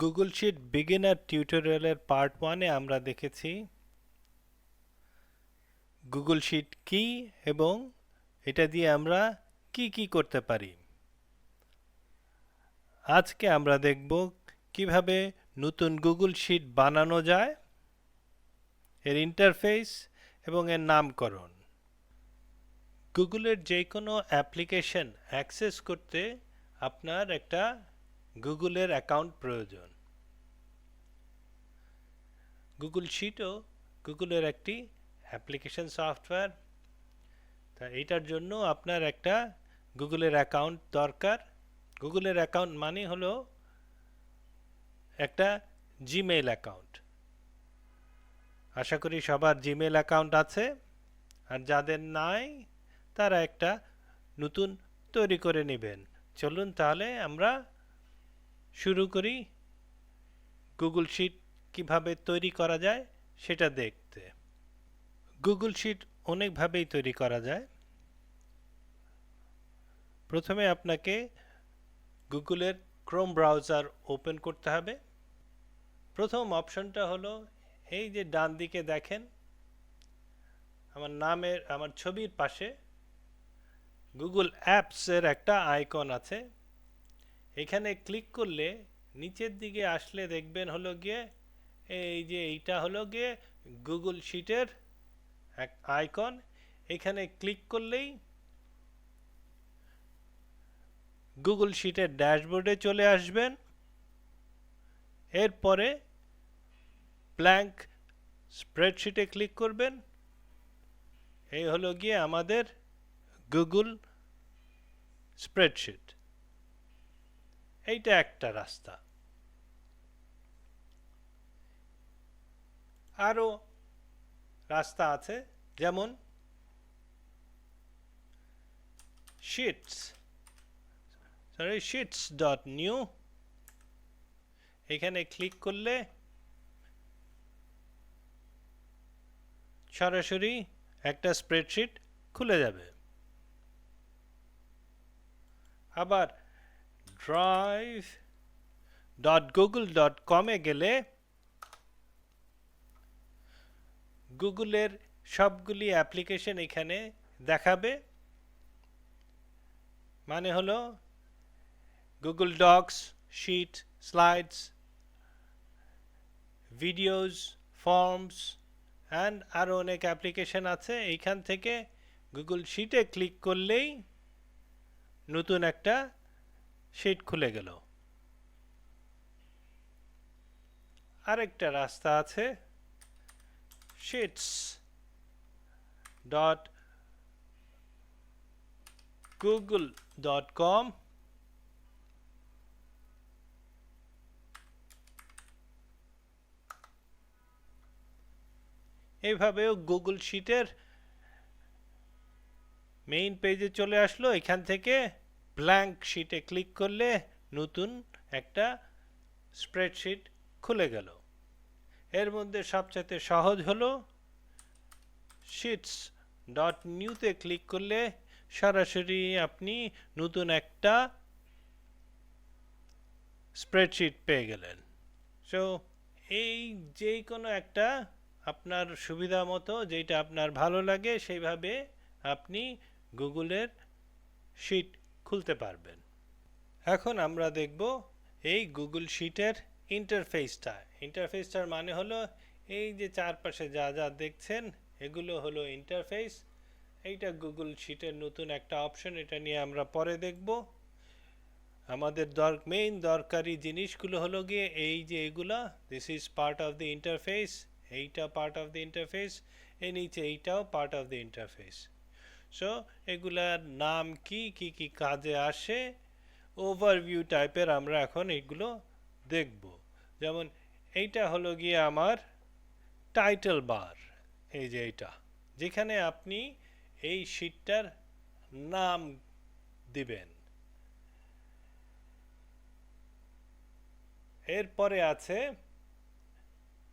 Google sheet beginner টিউটোরিয়ালের part ওয়ানে আমরা দেখেছি গুগল শিট কি এবং এটা দিয়ে আমরা কি কি করতে পারি। আজকে আমরা দেখব কীভাবে নতুন গুগল শিট বানানো যায়, এর ইন্টারফেস এবং এর নামকরণ। গুগলের যে কোনো অ্যাপ্লিকেশন অ্যাক্সেস করতে আপনার একটা গুগলের অ্যাকাউন্ট প্রয়োজন। গুগল শিটও গুগলের একটি অ্যাপ্লিকেশন সফটওয়্যার। তা এইটার জন্য আপনার একটা গুগলের অ্যাকাউন্ট দরকার। গুগলের অ্যাকাউন্ট মানে হলো একটা জিমেইল অ্যাকাউন্ট। আশা করি সবার জিমেইল অ্যাকাউন্ট আছে। আর যাদের নাই, তারা একটা নতুন তৈরি করে নেবেন। চলুন তাহলে আমরা শুরু করি। গুগল শিট কীভাবে তৈরি করা যায় সেটা দেখতে। গুগল শিট অনেকভাবেই তৈরি করা যায়। প্রথমে আপনাকে গুগলের ক্রোম ব্রাউজার ওপেন করতে হবে। প্রথম অপশনটা হলো, এই যে ডান দিকে দেখেন, আমার নামের, আমার ছবির পাশে গুগল অ্যাপসের একটা আইকন আছে। এখানে ক্লিক করলে নিচের দিকে আসলে দেখবেন হলো গিয়ে, এই যে এইটা হলো গিয়ে গুগল শিটের এক আইকন এখানে ক্লিক করলেই গুগল শিটের ড্যাশবোর্ডে চলে আসবেন। এরপরে ব্ল্যাঙ্ক স্প্রেডশিটে ক্লিক করবেন। এই হলো গিয়ে আমাদের গুগল স্প্রেডশিট এইটা একটা রাস্তা। আরও রাস্তা আছে, যেমন sheets sorry sheets dot new এখানে ক্লিক করলে সরাসরি একটা স্প্রেডশিট খুলে যাবে। আবার ড্রাইভ ডট গুগল ডট কমে গেলে গুগলের সবগুলি অ্যাপ্লিকেশন এখানে দেখাবে। মানে হলো Google docs sheet slides videos forms and আরও অনেক অ্যাপ্লিকেশন আছে। এইখান থেকে গুগল শিটে ক্লিক করলেই নতুন একটা শিট খুলে গেল। আরেকটা রাস্তা আছে। Sheets dot Google dot com. এইভাবেও গুগল শিটের মেইন পেজে চলে আসলো। এখান থেকে ব্ল্যাঙ্ক শিটে ক্লিক করলে নতুন একটা স্প্রেডশিট খুলে গেল। এর মধ্যে সবচেয়ে সহজ হলো শিটস ডট নিউতে ক্লিক করলে সরাসরি আপনি নতুন একটা স্প্রেডশিট পেয়ে গেলেন। সো এই যে কোনো একটা আপনার সুবিধা মতো যেটা আপনার ভালো লাগে সেইভাবে আপনি গুগলের শিট খুলতে পারবেন। এখন আমরা দেখব এই গুগল শিটের ইন্টারফেসটা ইন্টারফেসটার মানে হলো এই যে চারপাশে যা যা দেখছেন, এগুলো হলো ইন্টারফেস এইটা গুগল শিটের নতুন একটা অপশন এটা নিয়ে আমরা পরে দেখব। আমাদের দর মেইন দরকারি জিনিসগুলো হলো গিয়ে এই যে এগুলা this is part of the interface এইটা পার্ট অফ দ্য ইন্টারফেস এই নিচে এইটাও part of the interface so এগুলার নাম কি কি কি কাজে আসে? ওভারভিউ টাইপের আমরা এখন এগুলো দেখব। যেমন এইটা হলো গিয়ে আমার টাইটেল বার এই যে এইটা। যেখানে আপনি এই শিটটার নাম দিবেন। এরপরে আছে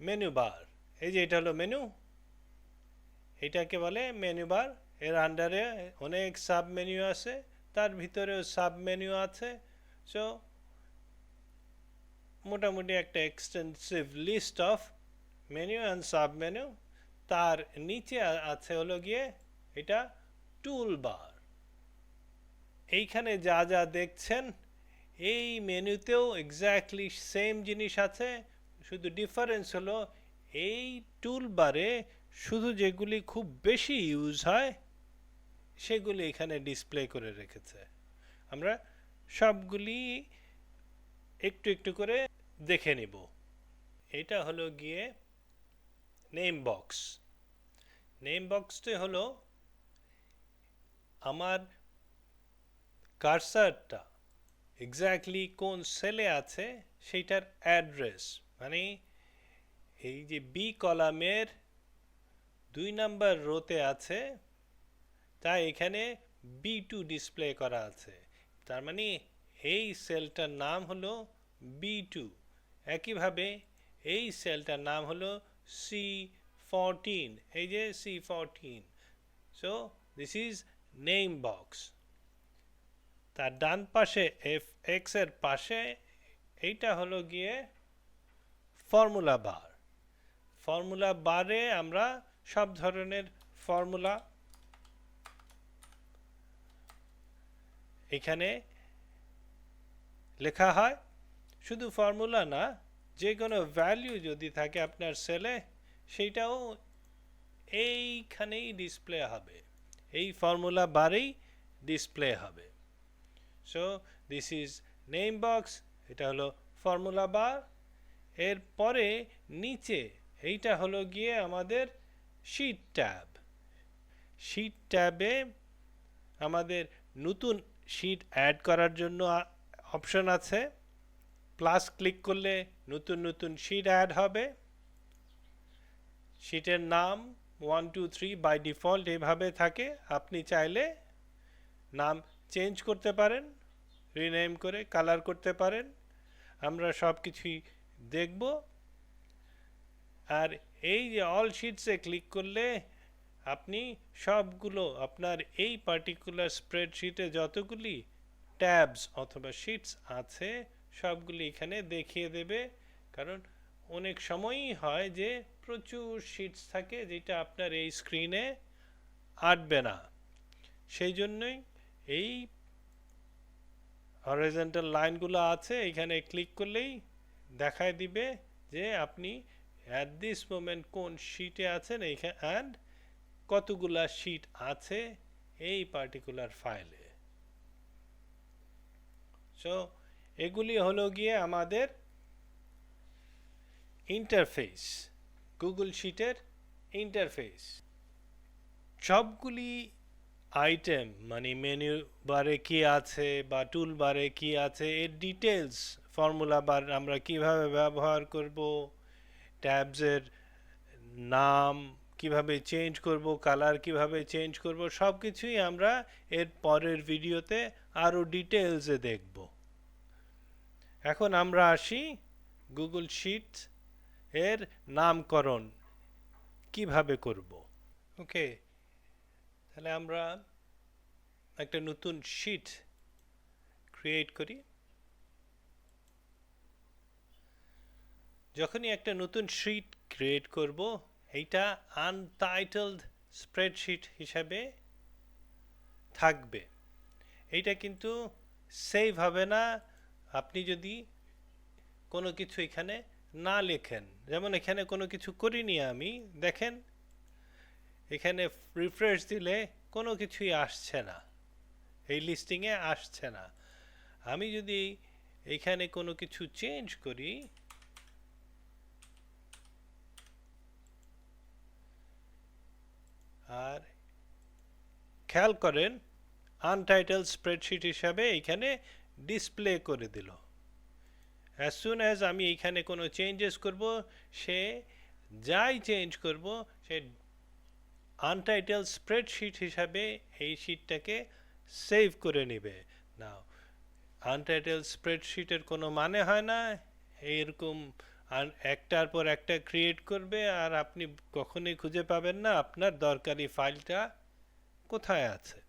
মেনু বার এই যে এটা হলো মেনু এটাকে বলে মেনু বার এর আন্ডারে অনেক সাব মেনু আছে, তার ভিতরেও সাব মেনু আছে। সো মোটামুটি একটা extensive list of menu and sub menu তার নিচে আছে হলো গিয়ে এটা টুল বার এইখানে যা যা দেখছেন, এই মেনুতেও এক্স্যাক্টলি সেম জিনিস আছে, শুধু ডিফারেন্স হলো এই টুল বারে শুধু যেগুলি খুব বেশি ইউজ হয় সেগুলি এখানে ডিসপ্লে করে রেখেছে। আমরা সবগুলি একটু একটু করে দেখে নিব। এটা হলো গিয়ে নেম বক্স নেম বক্সটি হলো আমার কারসারটা এক্স্যাক্টলি কোন সেলে আছে সেইটার অ্যাড্রেস মানে এই যে বি কলামের দুই নাম্বার রোতে আছে তা এখানে বি টু ডিসপ্লে করা আছে। তার মানে এই সেলটার নাম হলো বি টু একইভাবে এই সেলটার নাম হলো সি ফোরটিন এই যে C fourteen so this is name box তার ডান পাশে এফ এক্সের পাশে এইটা হলো গিয়ে ফর্মুলা বার ফর্মুলা বারে আমরা সব ধরনের ফর্মুলা এখানে লেখা হয়, শুধু ফর্মুলা না যে কোনো ভ্যালু যদি থাকে আপনার সেলে সেইটাও এইখানেই ডিসপ্লে হবে। এই ফর্মুলা বারেই ডিসপ্লে হবে। So this is name box এটা হলো ফর্মুলা বার এরপরে নিচে এইটা হলো গিয়ে আমাদের শিট ট্যাব শিট ট্যাবে আমাদের নতুন শিট অ্যাড করার জন্য অপশন আছে। প্লাস ক্লিক করলে নতুন নতুন শিট অ্যাড হবে। শিটের নাম one two three by default এভাবে থাকে। আপনি চাইলে নাম চেঞ্জ করতে পারেন রিনেম করে কালার করতে পারেন। আমরা সব কিছুই দেখব। আর এই যে অল শিটসে ক্লিক করলে আপনি সবগুলো আপনার এই পার্টিকুলার স্প্রেডশিটে যতগুলি ট্যাবস অথবা শিটস আছে, সবগুলি এখানে দেখিয়ে দেবে। কারণ অনেক সময়ই হয় যে প্রচুর শিটস থাকে যেটা আপনার এই স্ক্রিনে আটবে না। সেই জন্যই এই হরাইজন্টাল লাইনগুলো আছে, এখানে ক্লিক করলেই দেখায় দিবে যে আপনি অ্যাট দিস মোমেন্ট কোন শিটে আছেন এইখানে অ্যান্ড কতগুলা শিট আছে এই পার্টিকুলার ফাইলে সো এগুলি হলো গিয়ে আমাদের ইন্টারফেস গুগল শিটের ইন্টারফেস সবগুলি আইটেম মানে মেনু বারে কি আছে বা টুল বারে কি আছে, এর ডিটেলস ফর্মুলা বার আমরা কীভাবে ব্যবহার করব ট্যাবসের নাম কীভাবে চেঞ্জ করব কালার কীভাবে চেঞ্জ করব সব কিছুই আমরা এর পরের ভিডিওতে আরও ডিটেলসে দেখব। এখন আমরা আসি গুগল শিট এর নামকরণ কীভাবে করব। ওকে তাহলে আমরা একটা নতুন শিট ক্রিয়েট করি। যখনই একটা নতুন শিট ক্রিয়েট করব এইটা আনটাইটেলড স্প্রেডশিট হিসাবে থাকবে। এইটা কিন্তু সেভ হবে না। আপনি যদি কোনো কিছু এখানে না লেখেন, যেমন এখানে কোনো কিছু করিনি আমি, দেখেন, এখানে রিফ্রেশ দিলে কোনো কিছুই আসছে না। এই লিস্টিংয়ে আসছে না। আমি যদি এখানে কোনো কিছু চেঞ্জ করি আর খেয়াল করেন আনটাইটেল স্প্রেডশিট হিসাবে এখানে ডিসপ্লে করে দিল। অ্যাজ সুন অ্যাজ আমি এখানে কোনো চেঞ্জেস করব, সে যাই চেঞ্জ করব, সে আনটাইটেল স্প্রেডশিট হিসাবে এই শিটটাকে সেভ করে নেবে। নাও আনটাইটেল স্প্রেডশিটের কোনো মানে হয় না, এরকম আন- একটার পর একটা ক্রিয়েট করবে আর আপনি কখনোই খুঁজে পাবেন না আপনার দরকারি ফাইলটা কোথায় আছে।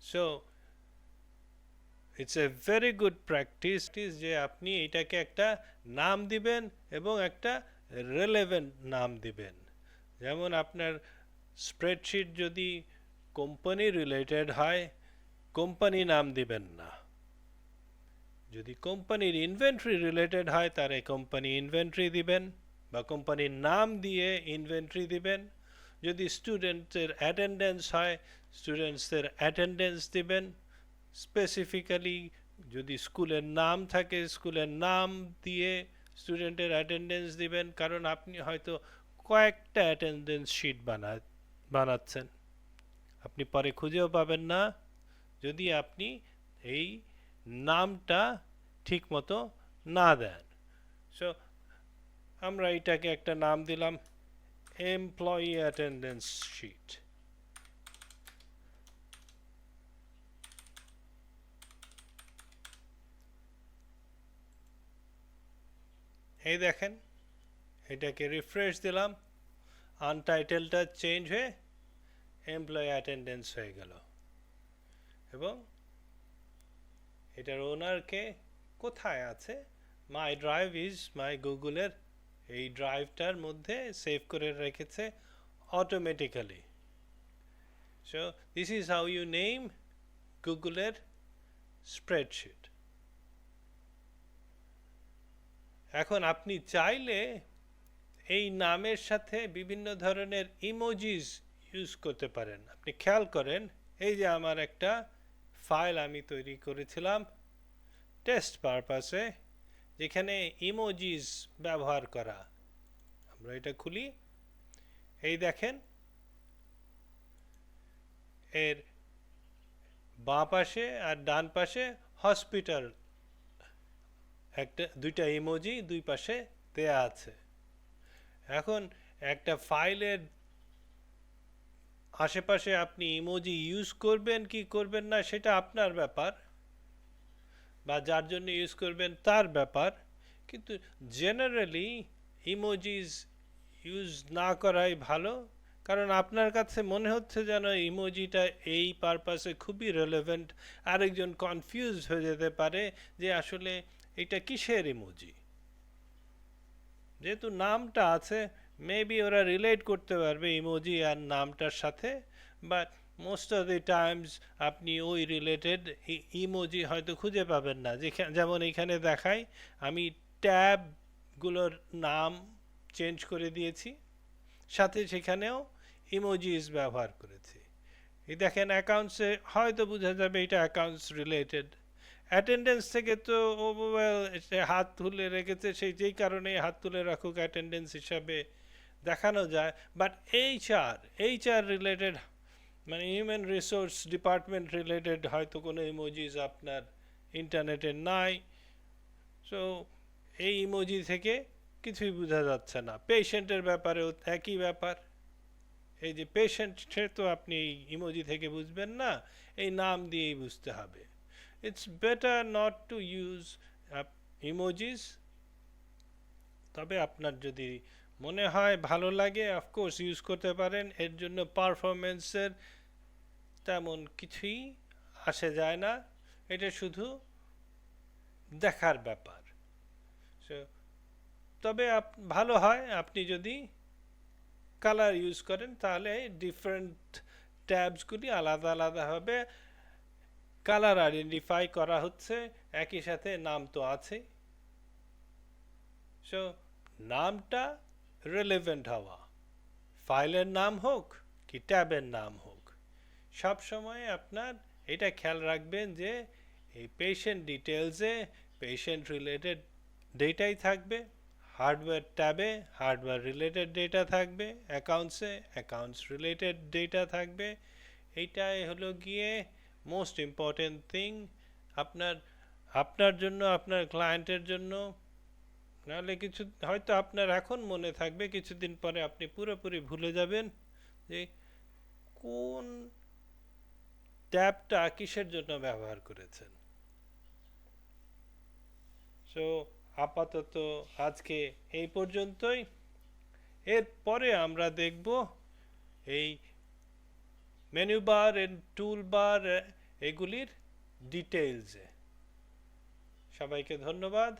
So it's a very good practice যে আপনি এটাকে একটা নাম দিবেন এবং একটা রেলেভেন্ট নাম দিবেন। যেমন আপনার স্প্রেডশিট যদি কোম্পানি রিলেটেড হয় কোম্পানি নাম দিবেন না। যদি কোম্পানির ইনভেন্টরি রিলেটেড হয় তারে কোম্পানি ইনভেন্টরি দিবেন বা কোম্পানির নাম দিয়ে ইনভেন্টরি দিবেন। যদি স্টুডেন্টসের অ্যাটেন্ডেন্স হয় স্টুডেন্টসদের অ্যাটেন্ডেন্স দিবেন। স্পেসিফিক্যালি যদি স্কুলের নাম থাকে, স্কুলের নাম দিয়ে স্টুডেন্টের অ্যাটেন্ডেন্স দিবেন, কারণ আপনি হয়তো কয়েকটা অ্যাটেন্ডেন্স শিট বানা, বানাচ্ছেন। আপনি পরে খুঁজেও পাবেন না। যদি আপনি এই নামটা ঠিকমতো না দেন। সো আমরা এটাকে একটা নাম দিলাম এমপ্লয়ি অ্যাটেন্ডেন্স শিট এই দেখেন, এটাকে রিফ্রেশ দিলাম আনটাইটেলটা চেঞ্জ হয়ে এমপ্লয়ি অ্যাটেন্ডেন্স হয়ে গেল। এবং এটার ওনারকে কোথায় আছে? মাই ড্রাইভ ইজ মাই গুগলের এই ড্রাইভটার মধ্যে সেভ করে রেখেছে automatically so this is how you name গুগলের স্প্রেডশিট এখন আপনি চাইলে এই নামের সাথে বিভিন্ন ধরনের ইমোজিস ইউজ করতে পারেন। আপনি খেয়াল করেন, এই যে আমার একটা ফাইল আমি তৈরি করেছিলাম টেস্ট পারপাসে যেখানে ইমোজিস ব্যবহার করা। আমরা এটা খুলি। এই দেখেন, এর বাঁ পাশে আর ডান পাশে হসপিটাল একটা, দুইটা ইমোজি দুই পাশে দেয়া আছে। এখন একটা ফাইলের আশেপাশে আপনি ইমোজি ইউজ করবেন, কি করবেন না, সেটা আপনার ব্যাপার বা যার জন্য ইউজ করবেন তার ব্যাপার। কিন্তু জেনারেলি ইমোজিজ ইউজ না করাই ভালো, কারণ আপনার কাছে মনে হচ্ছে যেন ইমোজিটা এই পারপাসে খুবই রেলেভেন্ট আরেকজন কনফিউজ হয়ে যেতে পারে যে আসলে এটা কিসের ইমোজি যেহেতু নামটা আছে মেবি ওরা রিলেট করতে পারবে ইমোজি আর নামটার সাথে but most of the times আপনি ওই রিলেটেড ইমোজি হয়তো খুঁজে পাবেন না। যেখানে যেমন এখানে দেখাই, আমি ট্যাবগুলোর নাম চেঞ্জ করে দিয়েছি, সাথে সেখানেও ইমোজিস ব্যবহার করেছি। এই দেখেন অ্যাকাউন্টসে হয়তো বোঝা যাবে এটা অ্যাকাউন্টস রিলেটেড অ্যাটেন্ডেন্স থেকে তো হাত তুলে রেখেছে, সেই, যেই কারণে হাত তুলে রাখুক অ্যাটেন্ডেন্স হিসাবে। দেখানো যায় বাট এইচআর এইচআর রিলেটেড মানে হিউম্যান রিসোর্স ডিপার্টমেন্ট রিলেটেড হয়তো কোনো ইমোজিস আপনার ইন্টারনেটে নাই। সো এই ইমোজি থেকে কিছুই বোঝা যাচ্ছে না। পেশেন্টের ব্যাপারেও একই ব্যাপার। এই যে পেশেন্ট তো আপনি ইমোজি থেকে বুঝবেন না, এই নাম দিয়েই বুঝতে হবে। It's better not to use emojis তবে আপনার যদি মনে হয় ভালো লাগে অফকোর্স ইউজ করতে পারেন, এর জন্য পারফরমেন্সের তেমন কিছুই আসে যায় না, এটা শুধু দেখার ব্যাপার। তবে ভালো হয়, আপনি যদি কালার ইউজ করেন, তাহলে ডিফারেন্ট ট্যাবসগুলি আলাদা আলাদাভাবে কালার আইডেন্টিফাই করা হচ্ছে, একই সাথে নাম তো আছে সো নামটা রিলেভেন্ট হওয়া। ফাইলের নাম হোক কি ট্যাবের নাম হোক, সব সময় আপনার এটা খেয়াল রাখবেন যে এই পেশেন্ট ডিটেলসে পেশেন্ট রিলেটেড ডেটাই থাকবে হার্ডওয়্যার ট্যাবে হার্ডওয়্যার রিলেটেড ডেটা থাকবে অ্যাকাউন্টসে অ্যাকাউন্টস রিলেটেড ডেটা থাকবে। এইটাই হলো গিয়ে মোস্ট ইম্পর্টেন্ট থিং আপনার আপনার জন্য, আপনার ক্লায়েন্টের জন্য নাহলে কিছু, হয়তো আপনার এখন মনে থাকবে কিছুদিন পরে আপনি পুরোপুরি ভুলে যাবেন যে কোন ট্যাবটা কিসের জন্য ব্যবহার করেছেন। সো আপাতত আজকে এই পর্যন্তই। এরপরে আমরা দেখব এই মেনু বার এন্ড টুল বার এগুলির ডিটেলসে সবাইকে ধন্যবাদ।